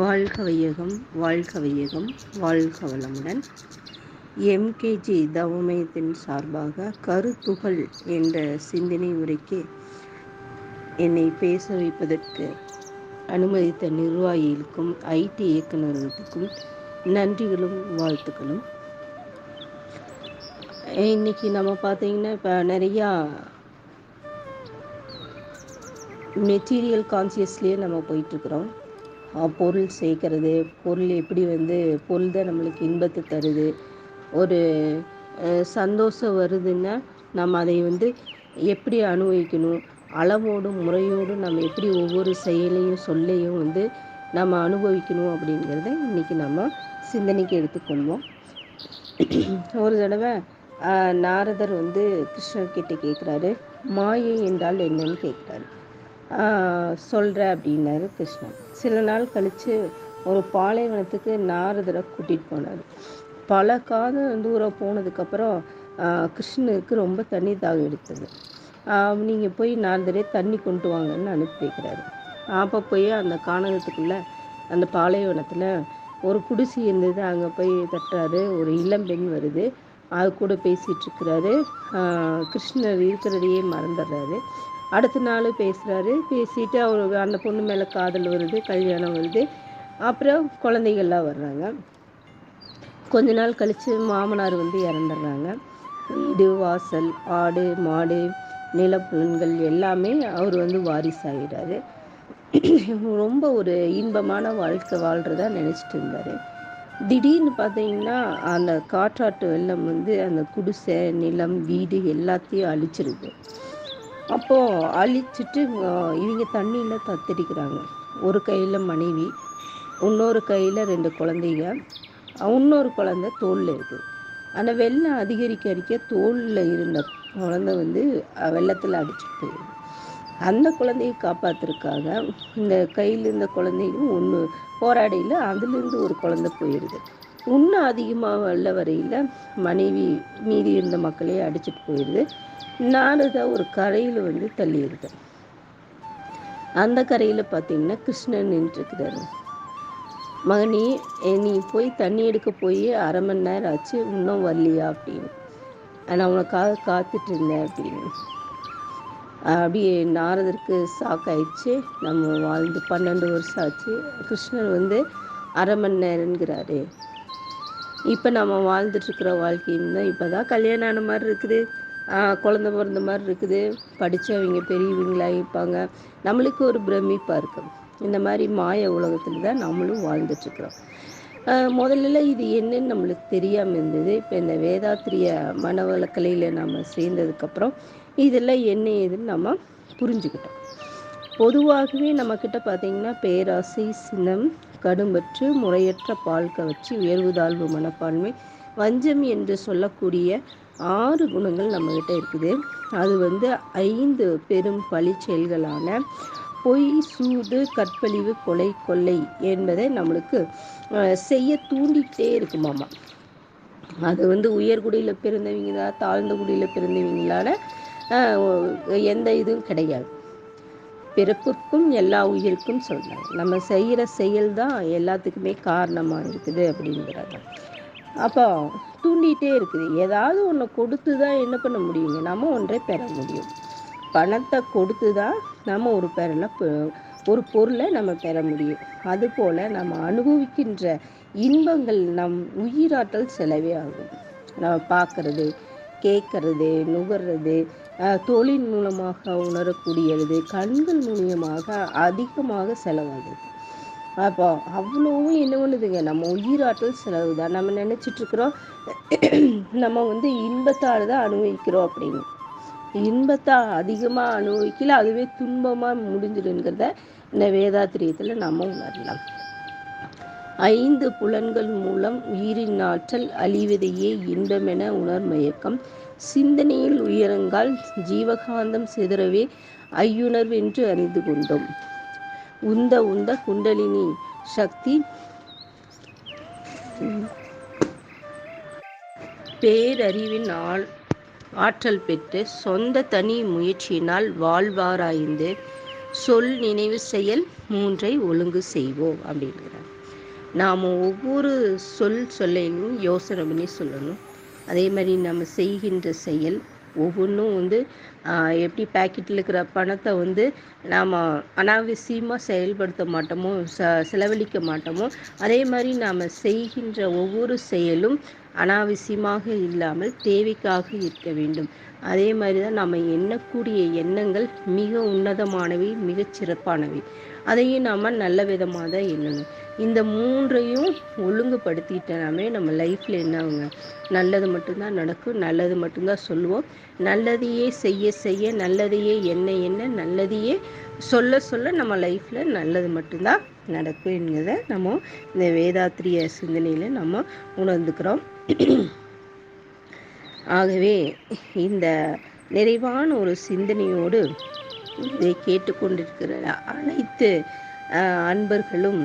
வாழ்க வையகம் வாழ்க வையகம் வாழ்க வளமுடன். எம்கேஜி தவமயத்தின் சார்பாக கருத்துகள் என்ற சிந்தனை உரைக்கு என்னை பேச வைப்பதற்கு அனுமதித்த நிர்வாகிகளுக்கும் ஐடி இயக்குநர்களுக்கும் நன்றிகளும் வாழ்த்துக்களும். இன்னைக்கு நம்ம பார்த்தீங்கன்னா இப்போ நிறையா மெட்டீரியல் கான்சியஸ்லேயே நம்ம போயிட்டுருக்குறோம். பொருள் சேர்க்கறது பொருள் எப்படி வந்து பொருள் தான் நம்மளுக்கு இன்பத்தை தருது. ஒரு சந்தோஷம் வருதுன்னா நம்ம அதை வந்து எப்படி அனுபவிக்கணும்? அளவோடும் முறையோடும் நம்ம எப்படி ஒவ்வொரு செயலையும் சொல்லையும் வந்து நம்ம அனுபவிக்கணும் அப்படிங்கிறத இன்றைக்கி நம்ம சிந்தனைக்கு எடுத்துக்கொள்வோம். ஒரு தடவை நாரதர் வந்து கிருஷ்ணர்கிட்ட கேட்குறாரு மாயை என்றால் என்னன்னு கேட்குறாரு சொல்கிற அப்படின்னாரு கிருஷ்ணன். சில நாள் கழித்து ஒரு பாலைவனத்துக்கு நாரதரை கூட்டிகிட்டு போனார். பல காதம் தூரம் போனதுக்கப்புறம் கிருஷ்ணருக்கு ரொம்ப தண்ணி தாகம் எடுத்தது. நீங்கள் போய் நாரதரே தண்ணி கொண்டு வாங்கன்னு அனுப்பி வைக்கிறாரு. அப்போ போய் அந்த கானகத்துக்குள்ளே அந்த பாலைவனத்தில் ஒரு குடிசை இருந்தது. அங்கே போய் தட்டுறாரு. ஒரு இளம்பெண் வருது. அது கூட பேசிகிட்ருக்கிறாரு கிருஷ்ணர் இருக்கிறதையே மறந்துடுறாரு. அடுத்த நாள் பேசுகிறாரு பேசிட்டு அவர் அந்த பொண்ணு மேலே காதல் வருது கல்யாணம் வருது. அப்புறம் குழந்தைகள்லாம் வர்றாங்க. கொஞ்ச நாள் கழித்து மாமனார் வந்து இறந்துடுறாங்க. வீடு வாசல் ஆடு மாடு நிலப்புலன்கள் எல்லாமே அவர் வந்து வாரிசாகிறாரு ரொம்ப ஒரு இன்பமான வாழ்க்கை வாழ்கிறதா நினச்சிட்டு இருந்தார். திடீர்னு பார்த்தீங்கன்னா அந்த காற்றாட்டு வெள்ளம் வந்து அந்த குடிசை நிலம் வீடு எல்லாத்தையும் அழிச்சிருது. அப்போது அழிச்சிட்டு இவங்க தண்ணியில் தத்தடிக்கிறாங்க ஒரு கையில் மனைவி இன்னொரு கையில் ரெண்டு குழந்தைங்க. இன்னொரு குழந்த தோலில் இருக்குது ஆனால் வெள்ளம் அதிகரிக்க அடிக்க தோலில் இருந்த குழந்தை வந்து வெள்ளத்தில் அடிச்சுட்டு போயிடுது. அந்த குழந்தையை காப்பாற்றுறதுக்காக இந்த கையில் இருந்த குழந்தையும் ஒன்று போராடையில் அதுலேருந்து ஒரு குழந்தை போயிடுது. இன்னும் அதிகமாக வெள்ள வரையில் மனைவி மீதி இருந்த மக்களையே அடிச்சுட்டு போயிடுது. நாடுதா ஒரு கரையில் வந்து தள்ளியிருக்கேன் அந்த கரையில் பார்த்தீங்கன்னா கிருஷ்ணன் நின்றுருக்கிறாரு. மகனி நீ போய் தண்ணி எடுக்க போய் அரை மணி நேரம் ஆச்சு இன்னும் வரலையா? அப்படின்னு. நான் உனக்காக காத்துட்டு இருந்தேன் அப்படின்னு. அப்படியே நாரதருக்கு ஷாக் ஆயிடுச்சு. நம்ம வாழ்ந்து பன்னெண்டு வருஷம் ஆச்சு. கிருஷ்ணர் வந்து அரை மணி நேரங்கிறாரு இப்போ நம்ம வாழ்ந்துட்டுருக்குற வாழ்க்கையும் தான் இப்போ தான் கல்யாணம் ஆன மாதிரி இருக்குது. குழந்த பிறந்த மாதிரி இருக்குது. படித்தவங்க பெரியவங்களாகிப்பாங்க நம்மளுக்கு ஒரு பிரமிப்பாக இருக்கும். இந்த மாதிரி மாய உலகத்தில் தான் நம்மளும் வாழ்ந்துட்டுருக்குறோம். முதல்ல இது என்னன்னு நம்மளுக்கு தெரியாமல் இருந்தது. இப்போ இந்த வேதாத்திரிய மனவளக்கலையில் நம்ம சேர்ந்ததுக்கப்புறம் இதெல்லாம் என்ன ஏதுன்னு நம்ம புரிஞ்சுக்கிட்டோம். பொதுவாகவே நம்மக்கிட்ட பார்த்திங்கன்னா பேராசை சினம் கடும்பற்று முறையற்ற பால் கவர்ச்சி உயர்வு தாழ்வு மனப்பான்மை வஞ்சம் என்று சொல்லக்கூடிய ஆறு குணங்கள் நம்மக்கிட்ட இருக்குது. அது வந்து ஐந்து பெரும் பழி செயல்களான பொய் சூது கற்பழிவு கொலை கொள்ளை என்பதை நம்மளுக்கு செய்ய தூண்டிகிட்டே இருக்குமாமா அது வந்து உயர்குடியில் பிறந்தவங்களா தாழ்ந்த குடியில் பிறந்தவங்களால எந்த இதுவும் கிடையாது. பிறப்புக்கும் எல்லா உயிருக்கும் சொல்கிறாங்க நம்ம செய்கிற செயல் தான் எல்லாத்துக்குமே காரணமாக இருக்குது அப்படிங்கிறாங்க அப்போ தூண்டிகிட்டே இருக்குது. ஏதாவது ஒன்று கொடுத்து தான் என்ன பண்ண முடியுங்க? நம்ம ஒன்றை பெற முடியும். பணத்தை கொடுத்து தான் நம்ம ஒரு பெறல ஒரு பொருளை நம்ம பெற முடியும். அதுபோல் நம்ம அனுபவிக்கின்ற இன்பங்கள் நம் உயிராற்றல் செலவே ஆகும். நம்ம பார்க்கறது கேட்கறது நுகர்றது தொழில் மூலமாக உணரக்கூடியது கண்கள் மூலியமாக அதிகமாக செலவாகுது அப்போ அவ்வளோவும் என்ன பண்ணுதுங்க? நம்ம உயிராற்றல் செலவு தான். நம்ம நினச்சிட்ருக்குறோம். நம்ம வந்து இன்பத்தால் தான் அனுபவிக்கிறோம் அப்படின்னு. இன்பத்தை அதிகமாக அனுபவிக்கல அதுவே துன்பமாக முடிஞ்சிடுங்கிறத இந்த வேதாத்திரியத்தில் நம்ம உணரலாம். ஐந்து புலன்கள் மூலம் உயிரின் ஆற்றல் அழிவதையே இன்பமென உணர்மயக்கம் சிந்தனையில் உயரங்கால் ஜீவகாந்தம் சிதறவே ஐயுணர்வென்று அறிந்து கொண்டோம். உந்த உந்த குண்டலினி சக்தி. பேரறிவின் ஆள் ஆற்றல் பெற்று சொந்த தனி முயற்சியினால் வாழ்வாராய்ந்து சொல் நினைவு செயல் மூன்றை ஒழுங்கு செய்வோம் அப்படிங்கிறார். நாம் ஒவ்வொரு சொல் சொல்லையும் யோசனை பண்ணி சொல்லணும். அதே மாதிரி நம்ம செய்கின்ற செயல் ஒவ்வொன்றும் வந்து எப்படி பேக்கெட்டில் இருக்கிற பணத்தை வந்து நாம் அனாவசியமாக செயல்படுத்த மாட்டோமோ ச செலவழிக்க மாட்டோமோ அதே மாதிரி நாம் செய்கின்ற ஒவ்வொரு செயலும் அனாவசியமாக இல்லாமல் தேவைக்காக இருக்க வேண்டும். அதே மாதிரி தான் நம்ம எண்ணக்கூடிய எண்ணங்கள் மிக உன்னதமானவை மிகச் சிறப்பானவை. அதையும் நாம் நல்ல விதமாக தான் எண்ணணும். இந்த மூன்றையும் ஒழுங்குபடுத்திட்டனாமே நம்ம லைஃப்பில் என்ன ஆகுங்க நல்லது மட்டும்தான் நடக்கும் நல்லது மட்டும்தான் சொல்லுவோம். நல்லதையே செய்ய செய்ய நல்லதையே எண்ண எண்ண நல்லதையே சொல்ல சொல்ல நம்ம லைஃப்பில் நல்லது மட்டும்தான் நடக்கும் என்கிறத நம்ம இந்த வேதாத்திரிய சிந்தனையில் நம்ம உணர்ந்துக்கிறோம். ஆகவே இந்த நிறைவான ஒரு சிந்தனையோடு இதை கேட்டுக்கொண்டிருக்கிற அனைத்து அன்பர்களும்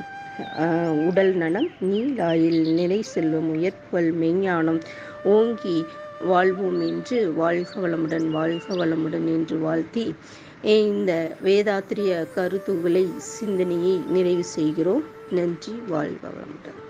உடல் நலம் நீலாயில் நிலை செல்வம் உயர்ப்புகள் மெஞ்ஞானம் ஓங்கி வாழ்வோம் என்று வாழ்க வளமுடன் வாழ்க வளமுடன் என்று வாழ்த்தி இந்த வேதாத்திரிய கருத்துகளை சிந்தனையை நிறைவு செய்கிறோம். நன்றி வாழ்க வளமுடன்.